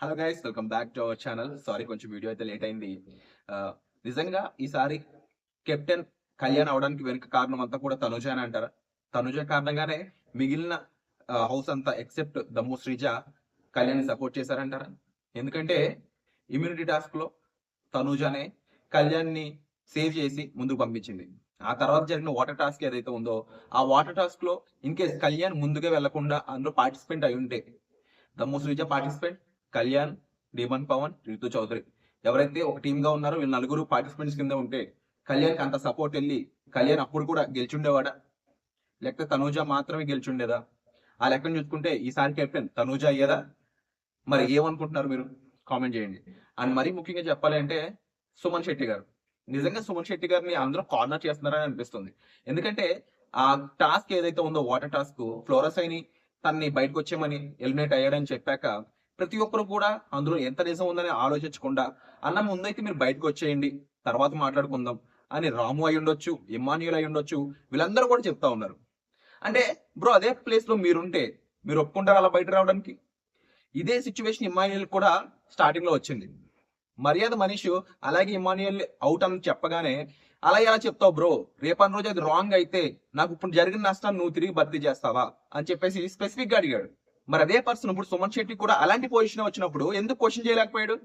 Hello guys welcome back to our channel sorry కొంచెం video అయితే late అయింది. Uh, నిజంగా ఈసారి కెప్టెన్ కళ్యాణ్ అవడానికి వెనుక కారణం అంతా కూడా తనుజ అని అంటారా? తనుజ కారణంగానే మిగిలిన uh, హౌస్ అంతా ఎక్సెప్ట్ దమ్ము శ్రీజ కళ్యాణ్ సపోర్ట్ చేశారంటారా? ఎందుకంటే ఇమ్యూనిటీ టాస్క్లో తనుజనే కళ్యాణ్ని సేవ్ చేసి ముందుకు పంపించింది. ఆ తర్వాత జరిగిన వాటర్ టాస్క్ ఏదైతే ఉందో ఆ వాటర్ టాస్క్లో ఇన్ కేస్ కళ్యాణ్ ముందుగా వెళ్ళకుండా అందులో పార్టిసిపెంట్ అయి ఉంటే దమ్ము శ్రీజ పార్టిసిపెంట్ కళ్యాణ్ డీమన్ పవన్ రితు చౌదరి. ఎవరైతే ఒక టీమ్గా ఉన్నారో వీళ్ళు నలుగురు పార్టిసిపెంట్స్ కింద ఉంటే కళ్యాణ్ అంత సపోర్ట్ వెళ్ళి కళ్యాణ్ అప్పుడు కూడా గెలిచుండేవాడా? లేకపోతే తనూజ మాత్రమే గెలిచుండేదా? ఆ లెక్కను చూసుకుంటే ఈసారి కెప్టెన్ తనూజ అయ్యేదా? మరి ఏమనుకుంటున్నారు మీరు? కామెంట్ చేయండి. అండ్ మరీ ముఖ్యంగా చెప్పాలి అంటే సుమన్ శెట్టి గారు. నిజంగా సుమన్ శెట్టి గారిని అందరూ కార్నర్ చేస్తున్నారని అనిపిస్తుంది. ఎందుకంటే ఆ టాస్క్ ఏదైతే ఉందో వాటర్ టాస్క్ ఫ్లోరసైని తన్ని బయటకు వచ్చేయమని ఎలిమినేట్ అయ్యాడని చెప్పాక ప్రతి ఒక్కరు కూడా అందులో ఎంత నిజం ఉందని ఆలోచించకుండా అన్న ముందైతే మీరు బయటకు వచ్చేయండి తర్వాత మాట్లాడుకుందాం అని రాము అయి ఉండొచ్చు ఇమాన్యుల్ అయి ఉండొచ్చు వీళ్ళందరూ కూడా చెప్తా ఉన్నారు. అంటే బ్రో అదే ప్లేస్లో మీరుంటే మీరు ఒప్పుకుంటారు అలా బయట రావడానికి? ఇదే సిచ్యువేషన్ ఇమాన్యుల్ కూడా స్టార్టింగ్లో వచ్చింది. మర్యాద మనిషి అలాగే ఇమాన్యుయల్ అవుట్ అని చెప్పగానే అలా ఎలా చెప్తావు బ్రో? రేపటి రోజు అది రాంగ్ అయితే నాకు ఇప్పుడు జరిగిన నష్టాన్ని నువ్వు తిరిగి భర్తీ చేస్తావా? అని చెప్పేసి స్పెసిఫిక్గా అడిగాడు. మరి అదే పర్సన్ ఇప్పుడు సుమన్ శెట్టి కూడా అలాంటి పొజిషన్ వచ్చినప్పుడు ఎందుకు క్వశ్చన్ చేయలేకపోయాడు?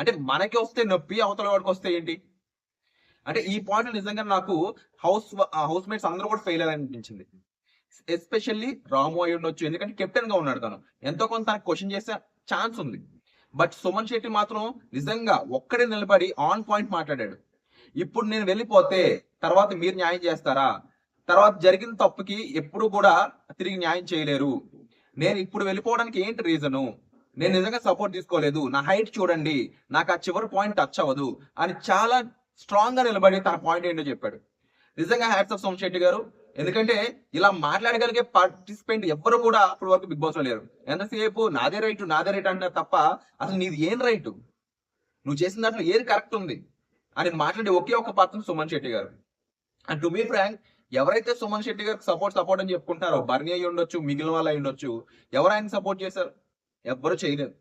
అంటే మనకి వస్తే నొప్పి అవతల వాడికి వస్తే ఏంటి? అంటే ఈ పాయింట్ నిజంగా నాకు హౌస్ హౌస్ మేట్స్ అందరూ కూడా ఫెయిల్ అనిపించింది. ఎస్పెషల్లీ రాము అయి ఉండొచ్చు ఎందుకంటే కెప్టెన్గా ఉన్నాడు తను. ఎంతో కొంత తనకు క్వశ్చన్ చేసే ఛాన్స్ ఉంది. బట్ సుమన్ శెట్టి మాత్రం నిజంగా ఒక్కడే నిలబడి ఆన్ పాయింట్ మాట్లాడాడు. ఇప్పుడు నేను వెళ్ళిపోతే తర్వాత మీరు న్యాయం చేస్తారా? తర్వాత జరిగిన తప్పుకి ఎప్పుడు కూడా తిరిగి న్యాయం చేయలేరు. నేను ఇప్పుడు వెళ్ళిపోవడానికి ఏంటి రీజను నేను నిజంగా సపోర్ట్ తీసుకోలేదు. నా హైట్ చూడండి. నాకు ఆ చివరి పాయింట్ టచ్ అవ్వదు. అని చాలా స్ట్రాంగ్గా నిలబడి తన పాయింట్ ఏంటో చెప్పాడు. నిజంగా హ్యాట్స్ ఆఫ్ సోమశెట్టి గారు. ఎందుకంటే ఇలా మాట్లాడగలిగే పార్టిసిపెంట్ ఎవ్వరు కూడా అప్పటి వరకు బిగ్ బాస్లో లేరు. ఎంతసేపు? నాదే రైట్ నాదే రైట్ అంటారు తప్ప అసలు నీది ఏం రైట్ నువ్వు చేసిన దాంట్లో ఏది కరెక్ట్ ఉంది? అని మాట్లాడే ఒకే ఒక పాత్ర సుమన్ శెట్టి గారు. అండ్ టు మీ ఫ్రాంక్ ఎవరైతే సుమన్ శెట్టి గారికి సపోర్ట్ సపోర్ట్ అని చెప్పుకుంటారో బర్నీ అయి ఉండొచ్చు మిగిలిన వాళ్ళు అయి ఉండొచ్చు ఎవరు ఆయన సపోర్ట్ చేశారు? ఎవ్వరు చేయలేదు.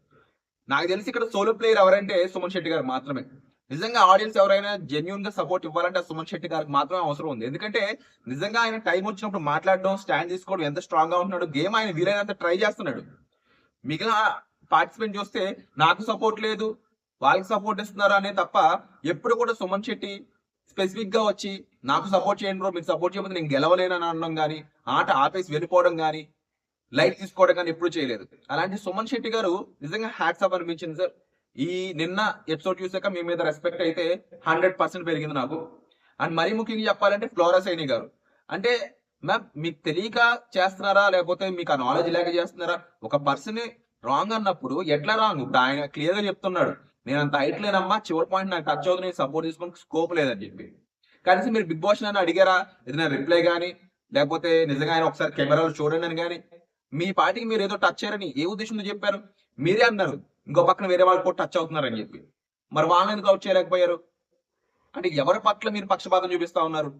నాకు తెలిసి ఇక్కడ సోలో ప్లేయర్ ఎవరంటే సుమన్ శెట్టి గారు మాత్రమే. నిజంగా ఆడియన్స్ ఎవరైనా జెన్యున్గా సపోర్ట్ ఇవ్వాలంటే సుమన్ శెట్టి గారికి మాత్రమే అవసరం ఉంది. ఎందుకంటే నిజంగా ఆయన టైం వచ్చినప్పుడు మాట్లాడడం స్టాండ్ తీసుకోవడం ఎంత స్ట్రాంగ్గా ఉంటున్నాడు గేమ్ ఆయన వీలైనంత ట్రై చేస్తున్నాడు. మిగిలిన పార్టిసిపెంట్ చూస్తే నాకు సపోర్ట్ లేదు వాళ్ళకి సపోర్ట్ ఇస్తున్నారు? అనే తప్ప ఎప్పుడు కూడా సుమన్ శెట్టి స్పెసిఫిక్గా వచ్చి నాకు సపోర్ట్ చేయండి బ్రో మీకు సపోర్ట్ చేయకపోతే నేను గెలవలేనని అనడం కానీ ఆట ఆపేసి వెళ్ళిపోవడం కానీ లైట్ తీసుకోవడం కానీ ఎప్పుడు చేయలేదు. అలాంటి సుమన్ శెట్టి గారు నిజంగా హ్యాట్స్ అప్ అనిపించింది సార్. ఈ నిన్న ఎపిసోడ్ చూసాక మీ మీద రెస్పెక్ట్ అయితే హండ్రెడ్ పర్సెంట్ పెరిగింది నాకు. అండ్ మరీ ముఖ్యంగా చెప్పాలంటే ఫ్లోరా సైని గారు. అంటే మ్యామ్ మీకు తెలియక చేస్తున్నారా? లేకపోతే మీకు ఆ నాలెడ్జ్ లేక చేస్తున్నారా? ఒక పర్సన్ రాంగ్ అన్నప్పుడు ఎట్లా రాంగ్? ఇప్పుడు ఆయన క్లియర్గా చెప్తున్నాడు. నేను అంత హైట్ లేనమ్మా చివరి పాయింట్ నాకు టచ్ అవుతుంది నేను సపోర్ట్ చేసుకోవడానికి స్కోప్ లేదని చెప్పి. కనీసం మీరు బిగ్ బాస్ అని అడిగారా ఏదైనా రిప్లై కానీ లేకపోతే నిజంగా ఆయన ఒకసారి కెమెరాలో చూడండి అని కానీ మీ పార్టీకి మీరు ఏదో టచ్ అయ్యారని ఏ ఉద్దేశంతో చెప్పారు? మీరే అన్నారు ఇంకో పక్కన వేరే వాళ్ళు కూడా టచ్ అవుతున్నారని చెప్పి. మరి వాళ్ళని ఎందుకు అవుట్ చేయలేకపోయారు? అంటే ఎవరి పట్ల మీరు పక్షపాతం చూపిస్తా ఉన్నారు?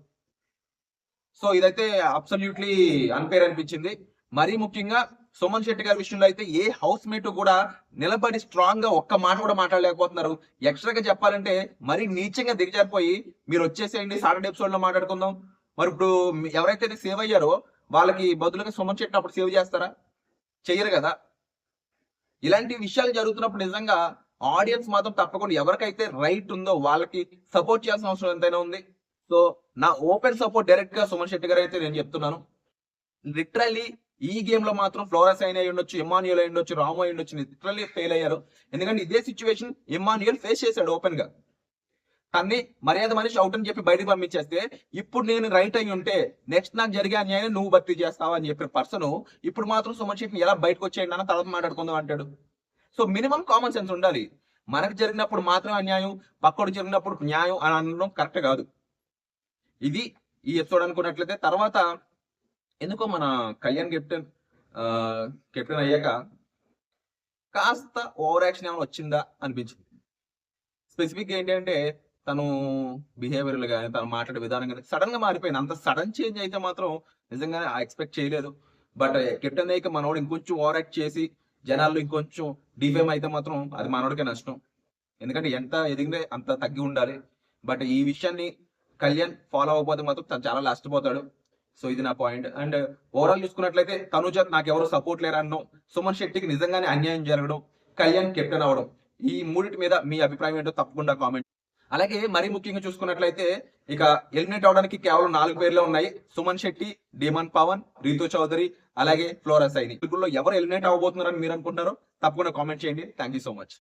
సో ఇదైతే అబ్సల్యూట్లీ అన్ఫేర్ అనిపించింది. మరీ ముఖ్యంగా సుమన్ శెట్టి గారి విషయంలో అయితే ఏ హౌస్ మేట్ కూడా నిలబడి స్ట్రాంగ్గా ఒక్క మాట కూడా మాట్లాడలేకపోతున్నారు. ఎక్స్ట్రాగా చెప్పాలంటే మరీ నీచంగా దిగజారిపోయి మీరు వచ్చేసేయండి సాటర్డే ఎపిసోడ్లో మాట్లాడుకుందాం. మరి ఇప్పుడు ఎవరైతే సేవ్ అయ్యారో వాళ్ళకి బదులుగా సుమన్ శెట్టి అప్పుడు సేవ్ చేస్తారా? చెయ్యరు కదా. ఇలాంటి విషయాలు జరుగుతున్నప్పుడు నిజంగా ఆడియన్స్ మాత్రం తప్పకుండా ఎవరికైతే రైట్ ఉందో వాళ్ళకి సపోర్ట్ చేయాల్సిన అవసరం ఎంతైనా ఉంది. సో నా ఓపెన్ సపోర్ట్ డైరెక్ట్గా సుమన్ శెట్టి గారు అయితే నేను చెప్తున్నాను. లిటరలీ ఈ గేమ్లో మాత్రం ఫ్లోరస్ అయిన అయి ఉండొచ్చు ఇమాన్యుయల్ అయి ఉండొచ్చు రాము అయి ఉండొచ్చు లిటరల్లీ ఫెయిల్ అయ్యారు. ఎందుకంటే ఇదే సిచ్యువేషన్ ఇమాన్యుయల్ ఫేస్ చేశాడు ఓపెన్గా తన్ని మర్యాద మనిషి అవుట్ అని చెప్పి బయటకు పంపించేస్తే ఇప్పుడు నేను రైట్ అయి ఉంటే నెక్స్ట్ నాకు జరిగే అన్యాయం నువ్వు భర్తీ చేస్తావా అని చెప్పిన పర్సన్ ఇప్పుడు మాత్రం సుమన్ శెట్టి ఎలా బయటకు వచ్చేయండి అన్న తర్వాత మాట్లాడుకుందాం అంటాడు. సో మినిమం కామన్ సెన్స్ ఉండాలి. మనకు జరిగినప్పుడు మాత్రం అన్యాయం పక్కడు జరిగినప్పుడు న్యాయం అని అనడం కరెక్ట్ కాదు. ఇది ఈ ఎపిసోడ్ అనుకున్నట్లయితే తర్వాత ఎందుకో మన కళ్యాణ్ కెప్టెన్ కెప్టెన్ అయ్యాక కాస్త ఓవర్ యాక్షన్ ఏమైనా వచ్చిందా అనిపించింది. స్పెసిఫిక్ ఏంటంటే తను బిహేవియర్ కానీ తను మాట్లాడే విధానం కానీ సడన్గా మారిపోయింది. అంత సడన్ చేంజ్ అయితే మాత్రం నిజంగానే ఎక్స్పెక్ట్ చేయలేదు. బట్ కెప్టెన్ అయ్యాక మనోడు ఇంకొంచెం ఓవర్ యాక్ట్ చేసి జనాల్లో ఇంకొంచెం డిఫేమ్ అయితే మాత్రం అది మనోడికే నష్టం. ఎందుకంటే ఎంత ఎదిగితే అంత తగ్గి ఉండాలి. బట్ ఈ విషయాన్ని కళ్యాణ్ ఫాలో అవ్వకపోతే మాత్రం తను చాలా నష్టపోతాడు సో ఇది నా పాయింట్. అండ్ ఓవరాల్ చూసుకున్నట్లయితే తనుజ నాకు ఎవరు సపోర్ట్ లేరు సుమన్ శెట్టికి నిజంగానే అన్యాయం జరగడం కళ్యాణ్ కెప్టెన్ అవడం ఈ మూడింటి మీద మీ అభిప్రాయం ఏంటో తప్పకుండా కామెంట్ అలాగే మరీ ముఖ్యంగా చూసుకున్నట్లయితే ఇక ఎలిమినేట్ అవడానికి కేవలం నాలుగు పేర్లే ఉన్నాయి. సుమన్ శెట్టి డిమాన్ పవన్ రీతు చౌదరి అలాగే ఫ్లోరా సైని. వీళ్ళలో ఎవరు ఎలిమినేట్ అవ్వబోతున్నారని మీరు అనుకుంటారో తప్పకుండా కామెంట్ చేయండి. Thank you so much.